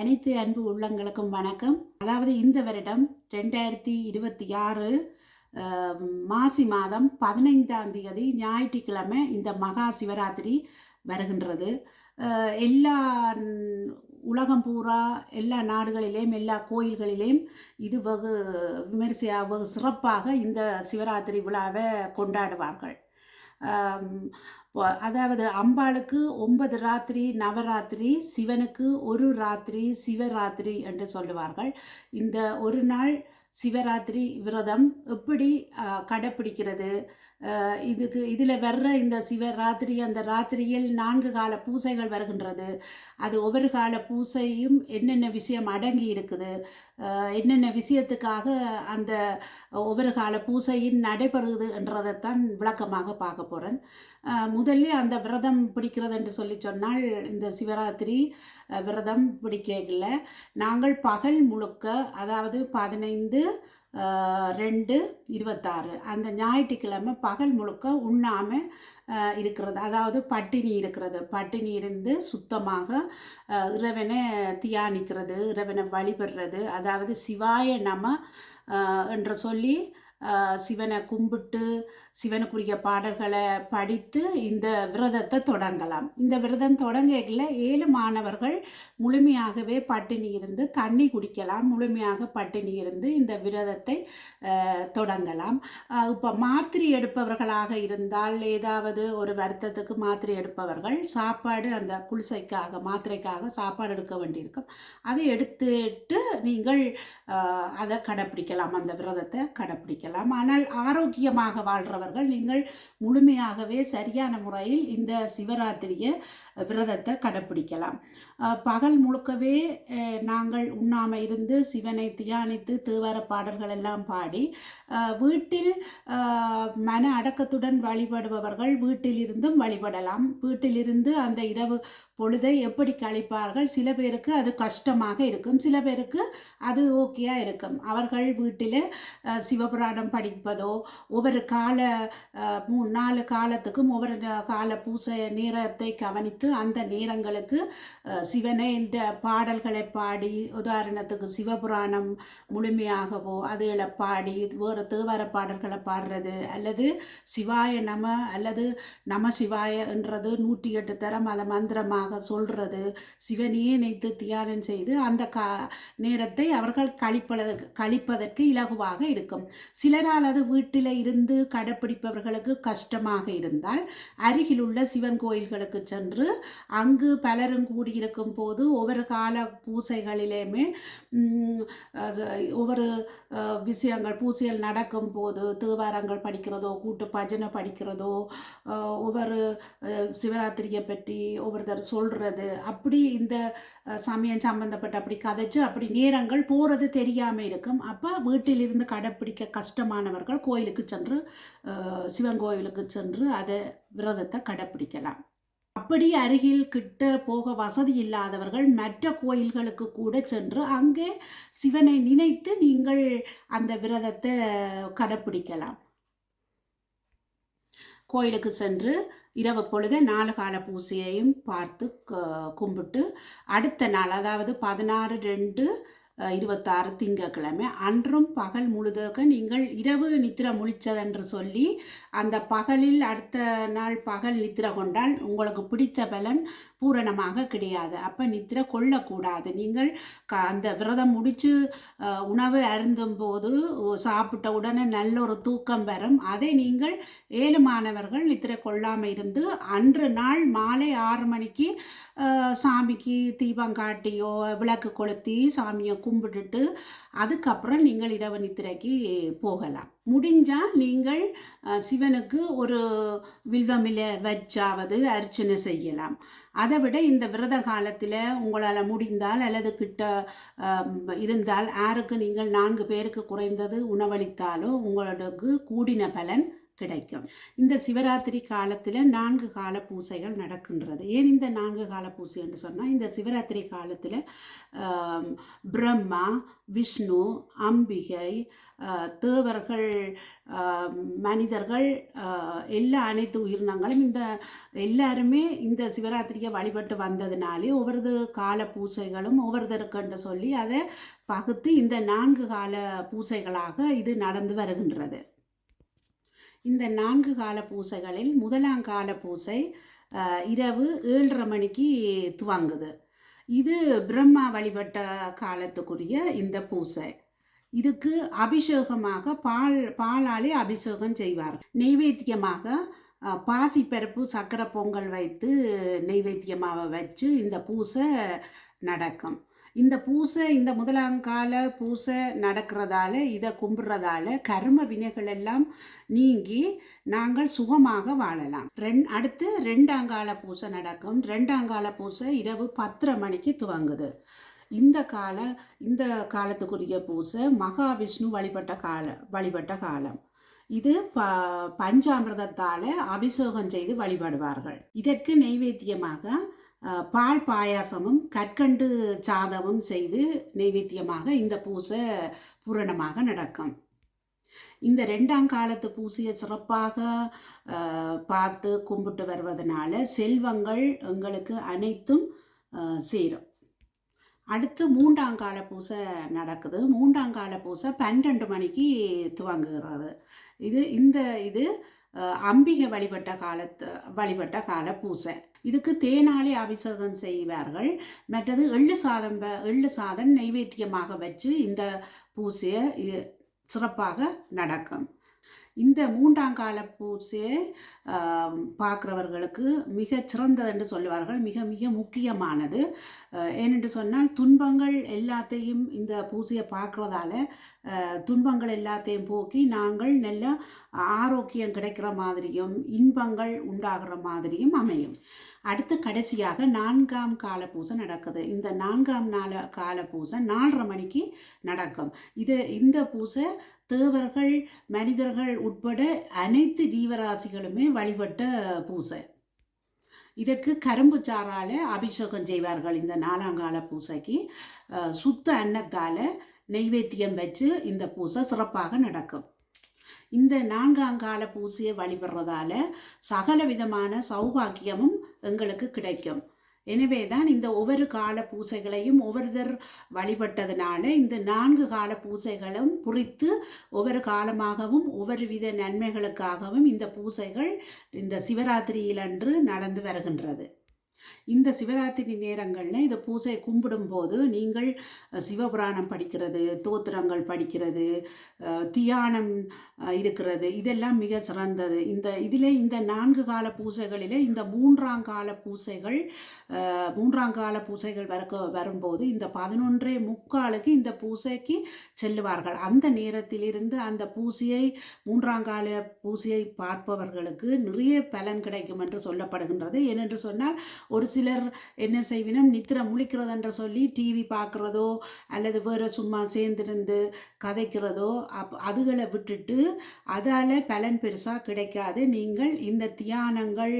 அனைத்து அன்பு உள்ளங்களுக்கும் வணக்கம். அதாவது இந்த வருடம் ரெண்டாயிரத்தி இருபத்தி ஆறு மாசி மாதம் பதினைந்தாம் தேதி ஞாயிற்றுக்கிழமை இந்த மகா சிவராத்திரி வருகின்றது. எல்லா உலகம் பூரா எல்லா நாடுகளிலேயும் எல்லா கோயில்களிலேயும் இது வெகு விமரிசையாக வெகு சிறப்பாக இந்த சிவராத்திரி விழாவை கொண்டாடுவார்கள். அதாவது அம்பாளுக்கு ஒன்பது ராத்திரி நவராத்திரி சிவனுக்கு ஒரு ராத்திரி சிவராத்திரி என்று சொல்லுவார்கள். இந்த ஒரு நாள் சிவராத்திரி விரதம் எப்படி கடைப்பிடிக்கிறது இதுக்கு இதில் வர்ற இந்த சிவராத்திரி அந்த ராத்திரியில் நான்கு கால பூசைகள் வருகின்றது. அது ஒவ்வொரு கால பூசையும் என்னென்ன விஷயம் அடங்கி இருக்குது? என்னென்ன விஷயத்துக்காக அந்த ஒவ்வொரு கால பூசையின் நடைபெறுது என்றதைத்தான் விளக்கமாக பார்க்க போகிறேன் முதல்ல அந்த விரதம் பிடிக்கிறது என்று சொல்லி சொன்னால் இந்த சிவராத்திரி விரதம் பிடிக்கல நாங்கள் பகல் முழுக்க அதாவது பதினைந்து ரெண்டு இருபத்தாறு அந்த ஞாயிற்றுக்கிழமை பகல் முழுக்க உண்ணாமல் இருக்கிறது. அதாவது பட்டினி இருக்கிறது. பட்டினி இருந்து சுத்தமாக இறைவனை தியானிக்கிறது இறைவனை வழிபடுறது. அதாவது சிவாய நம என்று சொல்லி சிவனை கும்பிட்டு சிவனுக்குரிய பாடல்களை படித்து இந்த விரதத்தை தொடங்கலாம். இந்த விரதம் தொடங்கல ஏழு மாணவர்கள் முழுமையாகவே பட்டினி இருந்து தண்ணி குடிக்கலாம். முழுமையாக பட்டினி இருந்து இந்த விரதத்தை தொடங்கலாம். இப்போ மாத்திரை எடுப்பவர்களாக இருந்தால் ஏதாவது ஒரு வருத்தத்துக்கு மாத்திரை எடுப்பவர்கள் சாப்பாடு அந்த குளிசைக்காக மாத்திரைக்காக சாப்பாடு எடுக்க வேண்டியிருக்கும். அதை எடுத்துட்டு நீங்கள் அதை கடைப்பிடிக்கலாம். அந்த விரதத்தை கடைப்பிடிக்கலாம். ஆனால் ஆரோக்கியமாக வாழ்கிறவர்கள் நீங்கள் முழுமையாகவே சரியான முறையில் இந்த சிவராத்திரியை விரதத்தை கடைப்பிடிக்கலாம். பகல் முழுக்கவே நாங்கள் உண்ணாமல் இருந்து சிவனை தியானித்து தேவார பாடல்கள் எல்லாம் பாடி வீட்டில் மன அடக்கத்துடன் வழிபடுபவர்கள் வீட்டில் இருந்தும் வழிபடலாம். வீட்டிலிருந்து அந்த இரவு பொழுதை எப்படி கழிப்பார்கள்? சில பேருக்கு அது கஷ்டமாக இருக்கும். சில பேருக்கு அது ஓகேயா இருக்கும். அவர்கள் வீட்டில் சிவபுராணம் படிப்பதோ ஒவ்வொரு கால மூணு நாலு காலத்துக்கும் ஒவ்வொரு கால பூசை நேரத்தை கவனித்து அந்த நேரங்களுக்கு சிவனை என்ற பாடல்களை பாடி உதாரணத்துக்கு சிவபுராணம் முழுமையாகவோ அதுகளை பாடி வேறு தேவார பாடல்களை பாடுறது அல்லது சிவாய நம அல்லது நம சிவாய என்றது நூற்றி எட்டு தரம் அதை மந்திரமாக சொல்கிறது சிவனையே நினைத்து தியானம் செய்து அந்த கா நேரத்தை அவர்கள் கழிப்பதற்கு கழிப்பதற்கு இலகுவாக இருக்கும். சிலரால் அது வீட்டில் இருந்து பிடிப்பவர்களுக்கு கஷ்டமாக இருந்தால் அருகிலுள்ள சிவன் கோயில்களுக்கு சென்று அங்கு பலரும் கூடியிருக்கும் போது ஒவ்வொரு கால பூசைகளிலேயுமே அது ஒவ்வொரு விஷயங்கள் பூசைகள் நடக்கும் போது தேவாரங்கள் படிக்கிறதோ கூட்டு பஜனை படிக்கிறதோ ஒவ்வொரு சிவராத்திரியை பற்றி ஒவ்வொருத்தர் சொல்கிறது அப்படி இந்த சமயம் சம்பந்தப்பட்ட அப்படி கதைச்சு அப்படி நேரங்கள் போகிறது தெரியாமல் இருக்கும். அப்போ வீட்டிலிருந்து கடைப்பிடிக்க கஷ்டமானவர்கள் கோயிலுக்கு சென்று சிவன் கோயிலுக்கு சென்று அதை விரதத்தை கடைப்பிடிக்கலாம். அப்படி அருகில் கிட்ட போக வசதி இல்லாதவர்கள் மற்ற கோயில்களுக்கு கூட சென்று அங்கே சிவனை நினைத்து நீங்கள் அந்த விரதத்தை கடைப்பிடிக்கலாம். கோயிலுக்கு சென்று இரவு பொழுது நாலு கால பூசையையும் பார்த்து க- கும்பிட்டு அடுத்த நாள் அதாவது பதினாறு ரெண்டு இருபத்தாறு திங்கட்கிழமை. அன்றும் பகல் முழுதாக நீங்கள் இரவு நித்திர முழிச்சதென்று சொல்லி அந்த பகலில் அடுத்த நாள் பகல் நித்திரை கொண்டால் உங்களுக்கு பிடித்த பலன் பூரணமாக கிடையாது. அப்போ நித்திரை கொள்ளக்கூடாது. நீங்கள் க அந்த விரதம் முடித்து உணவு அருந்தும் போது சாப்பிட்ட உடனே நல்ல ஒரு தூக்கம் வரும். அதை நீங்கள் ஏழு மாணவர்கள் நித்திரை கொள்ளாமல் இருந்து அன்று நாள் மாலை ஆறு மணிக்கு சாமிக்கு தீபம் காட்டியோ விளக்கு கொளுத்தி சாமியை கும்பிட்டுட்டு அதுக்கப்புறம் நீங்கள் இரவு நித்திரைக்கு போகலாம். முடிஞ்சால் நீங்கள் சி சிவனுக்கு ஒரு வில்வமில வச்சாவது அர்ச்சனை செய்யலாம். அதை விட இந்த விரத காலத்தில் உங்களால் முடிந்தால் அல்லது கிட்ட இருந்தால் யாருக்கு நீங்கள் நான்கு பேருக்கு குறைந்தது உணவளித்தாலோ உங்களுக்கு கூடின பலன் கிடைக்கும். இந்த சிவராத்திரி காலத்தில் நான்கு கால பூசைகள் நடக்கின்றது. ஏன் இந்த நான்கு கால பூசை என்று சொன்னால் இந்த சிவராத்திரி காலத்தில் பிரம்மா விஷ்ணு அம்பிகை தேவர்கள் மனிதர்கள் எல்லா அனைத்து உயிரினங்களும் இந்த எல்லாருமே இந்த சிவராத்திரியை வழிபட்டு வந்ததுனாலே ஒவ்வொரு கால பூசைகளும் ஒவ்வொருத்தருக்குன்னு சொல்லி அதை பகுத்து இந்த நான்கு கால பூசைகளாக இது நடந்து வருகின்றது. இந்த நான்கு கால பூசைகளில் முதலாம் கால பூசை இரவு ஏழரை மணிக்கு துவங்குது. இது பிரம்மா வழிபட்ட காலத்துக்குரிய இந்த பூசை. இதுக்கு அபிஷேகமாக பால் பாலாலே அபிஷேகம் செய்வார். நெய்வேத்தியமாக அஹ், பாசிப்பருப்பு சக்கரை பொங்கல் வைத்து நெய்வேத்தியமாக வச்சு இந்த பூசை நடக்கும். இந்த பூசை இந்த முதலாங்கால பூசை நடக்கிறதால இதை கும்பிட்றதால கர்ம வினைகள் எல்லாம் நீங்கி நாங்கள் சுகமாக வாழலாம். ரெண் அடுத்து ரெண்டாங்கால பூசை நடக்கும். ரெண்டாங்கால பூசை இரவு பத்தரை மணிக்கு துவங்குது. இந்த கால இந்த காலத்துக்குரிய பூசை மகாவிஷ்ணு வழிபட்ட கால வழிபட்ட காலம். இது ப பஞ்சாமிர்தத்தால் அபிஷேகம் செய்து வழிபடுவார்கள். இதற்கு நெய்வேத்தியமாக பால் பாயாசமும் கற்கண்டு சாதமும் செய்து நைவேத்தியமாக இந்த பூசை பூரணமாக நடக்கும். இந்த ரெண்டாம் காலத்து பூசையை சிறப்பாக பார்த்து கும்பிட்டு வருவதனால செல்வங்கள் எங்களுக்கு அனைத்தும் சேரும். அடுத்து மூன்றாம் கால பூசை நடக்குது. மூன்றாம் கால பூசை பன்னெண்டு மணிக்கு துவங்குகிறது. இது இந்த இது அம்பிகை வழிபட்ட காலத்து வழிபட்ட கால பூசை. இதுக்கு தேனாலே அபிஷேகம் செய்வார்கள். மற்றது எள்ளு சாதம் வ- எள்ளு சாதம் நைவேத்தியமாக வச்சு இந்த பூசையை சிறப்பாக நடக்கும். இந்த மூன்றாங்கால கால பூசையை பார்க்குறவர்களுக்கு மிக சிறந்தது என்று சொல்லுவார்கள். மிக மிக முக்கியமானது. ஏனென்று சொன்னால் துன்பங்கள் எல்லாத்தையும் இந்த பூசையை பார்க்குறதால துன்பங்கள் எல்லாத்தையும் போக்கி நாங்கள் நல்ல ஆரோக்கியம் கிடைக்கிற மாதிரியும் இன்பங்கள் உண்டாகிற மாதிரியும் அமையும். அடுத்து கடைசியாக நான்காம் கால பூசை நடக்குது. இந்த நான்காம் நாள கால பூசை நாலரை மணிக்கு நடக்கும். இது இந்த பூசை தேவர்கள் மனிதர்கள் உட்பட அனைத்து ஜீவராசிகளுமே வழிபட்ட பூசை. இதற்கு கரும்பு சாறால் அபிஷேகம் செய்வார்கள் இந்த நாலாங்கால பூசைக்கு. சுத்த அன்னத்தால் நெய்வேத்தியம் வச்சு இந்த பூசை சிறப்பாக நடக்கும். இந்த நான்காம் கால பூசையை வழிபடுறதால சகல விதமான சௌபாக்கியமும் எங்களுக்கு கிடைக்கும். எனவே தான் இந்த ஒவ்வொரு கால பூசைகளையும் ஒவ்வொருத்தர் வழிபட்டதுனால இந்த நான்கு கால பூசைகளும் குறித்து ஒவ்வொரு காலமாகவும் ஒவ்வொரு வித நன்மைகளுக்காகவும் இந்த பூசைகள் இந்த சிவராத்திரியிலன்று நடந்து வருகின்றது. இந்த சிவராத்திரி நேரங்களில் இந்த பூசையை கும்பிடும்போது நீங்கள் சிவபுராணம் படிக்கிறது தோத்திரங்கள் படிக்கிறது தியானம் இருக்கிறது இதெல்லாம் மிக சிறந்தது. இந்த இதில் இந்த நான்கு கால பூசைகளில் இந்த மூன்றாம் கால பூசைகள் மூன்றாம் கால பூஜைகள் வரக்க வரும்போது இந்த பதினொன்றே முக்காலுக்கு இந்த பூசைக்கு செல்லுவார்கள். அந்த நேரத்திலிருந்து அந்த பூசையை மூன்றாம் கால பூசையை பார்ப்பவர்களுக்கு நிறைய பலன் கிடைக்கும் என்று சொல்லப்படுகின்றது. ஏனென்று சொன்னால் ஒரு சிலர் என்ன செய்வினம்? நித்திர முழிக்கிறதுன்ற சொல்லி டிவி பார்க்குறதோ அல்லது வேறு சும்மா சேர்ந்திருந்து கதைக்கிறதோ அப் அதுகளை விட்டுட்டு அதால் பலன் பெருசாக கிடைக்காது. நீங்கள் இந்த தியானங்கள்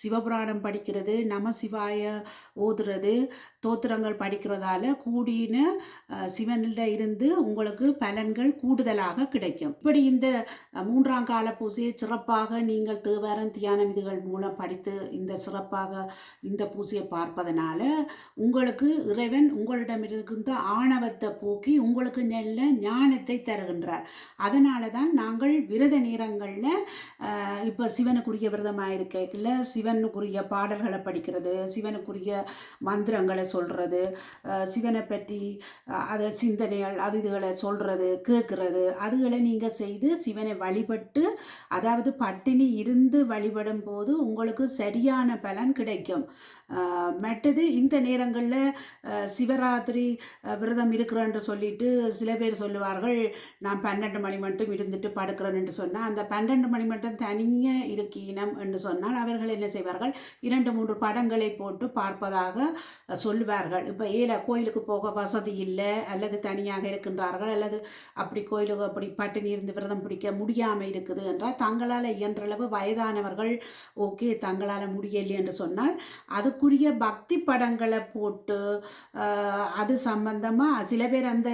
சிவபுராணம் படிக்கிறது நம சிவாய ஓதுறது தோத்திரங்கள் படிக்கிறதால கூடின சிவனில் இருந்து உங்களுக்கு பலன்கள் கூடுதலாக கிடைக்கும். இப்படி இந்த மூன்றாம் கால பூசையை சிறப்பாக நீங்கள் தேவாரம் தியானம் இதுகள் மூலம் படித்து இந்த சிறப்பாக இந்த பூசையை பார்ப்பதனால உங்களுக்கு இறைவன் உங்களிடமிருந்து ஆணவத்தை போக்கி உங்களுக்கு நல்ல ஞானத்தை தருகின்றார். அதனால தான் நாங்கள் விரத நேரங்களில் இப்போ சிவனுக்குரிய விரதமாக இருக்கல சிவனுக்குரிய பாடல்களை படிக்கிறது சிவனுக்குரிய மந்திரங்களை சொல்கிறது சிவனை பற்றி அதை சிந்தனைகள் அது இதுகளை சொல்கிறது கேட்குறது அதுகளை நீங்கள் செய்து சிவனை வழிபட்டு அதாவது பட்டினி இருந்து வழிபடும் போது உங்களுக்கு சரியான பலன் கிடைக்கும். மற்றது இந்த நேரங்களில் சிவராத்திரி விரதம் இருக்கிறேன்னு சொல்லிட்டு சில பேர் சொல்லுவார்கள் நான் பன்னெண்டு மணி மட்டும் இருந்துட்டு படுக்கிறேன்னு சொன்னால் அந்த பன்னெண்டு மணி மட்டும் தனியாக இருக்கீனம் என்று சொன்னால் அவர்கள் என்ன செய்வார்கள் இரண்டு மூன்று படங்களை போட்டு பார்ப்பதாக சொல்லுவார்கள். இப்போ ஏல கோயிலுக்கு போக வசதி இல்லை அல்லது தனியாக இருக்கின்றார்கள் அல்லது அப்படி கோயிலுக்கு அப்படி பட்டினி இருந்து விரதம் பிடிக்க முடியாமல் இருக்குது என்றால் தங்களால் இயன்றளவு வயதானவர்கள் ஓகே தங்களால் முடியலை என்று சொன்னால் அதுக்குரிய பக்தி படங்களை போட்டு அது சம்பந்தமாக சில பேர் அந்த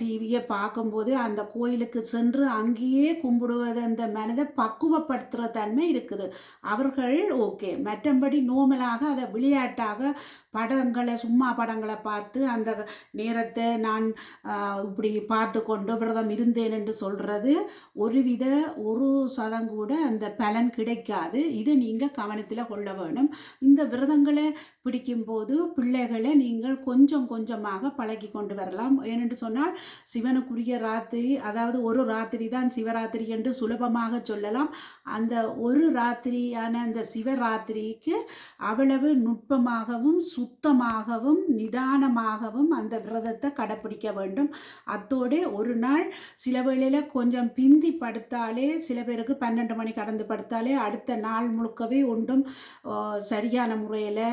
டிவியை பார்க்கும்போது அந்த கோயிலுக்கு சென்று அங்கேயே கும்பிடுவது அந்த மனதை பக்குவப்படுத்துகிற தன்மை இருக்குது. அவர்கள் ஓகே மற்றபடி நோமலாக அதை விளையாட்டாக படங்களை சும்மா படங்களை பார்த்து அந்த நேரத்தை நான் இப்படி பார்த்து கொண்டு விரதம் இருந்தேன் என்று சொல்கிறது ஒருவித ஒரு சதம் கூட அந்த பலன் கிடைக்காது. இதை நீங்கள் கவனத்தில் கொள்ள வேணும். இந்த விரதங்களை பிடிக்கும்போது பிள்ளைகளை நீங்கள் கொஞ்சம் கொஞ்சமாக பழகி கொண்டு வரலாம். ஏனென்று சொன்னால் சிவனுக்குரிய ராத்திரி அதாவது ஒரு ராத்திரி தான் சிவராத்திரி என்று சுலபமாக சொல்லலாம். அந்த ஒரு ராத்திரியான அந்த சிவராத்திரிக்கு அவ்வளவு நுட்பமாகவும் சு சுத்தமாகவும் நிதானமாகவும் அந்த விரதத்தை கடைப்பிடிக்க வேண்டும். அத்தோடு ஒரு நாள் சில வேளையில் கொஞ்சம் பிந்தி படுத்தாலே சில பேருக்கு பன்னெண்டு மணி கடந்து படுத்தாலே அடுத்த நாள் முழுக்கவே ஒன்றும் சரியான முறையில்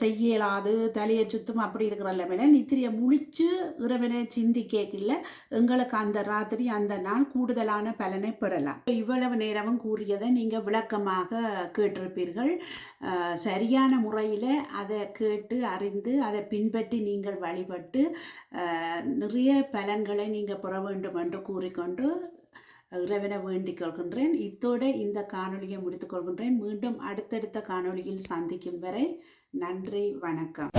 செய்யலாது தலையை சுத்தம் அப்படி இருக்கிற நிலைமையில நித்திரியை முழிச்சு இறைவனை சிந்திக்கல எங்களுக்கு அந்த ராத்திரி அந்த நாள் கூடுதலான பலனை பெறலாம். இவ்வளவு நேரமும் கூறியதை நீங்கள் விளக்கமாக கேட்டிருப்பீர்கள். சரியான முறையில் அதை கேட்டு அறிந்து அதை பின்பற்றி நீங்கள் வழிபட்டு நிறைய பலன்களை நீங்கள் பெற வேண்டும் என்று கூறிக்கொண்டு இறைவனை வேண்டிக் கொள்கின்றேன். இத்தோடு இந்த காணொளியை முடித்துக் கொள்கின்றேன். மீண்டும் அடுத்தடுத்த காணொலியில் சந்திக்கும் வரை நன்றி வணக்கம்.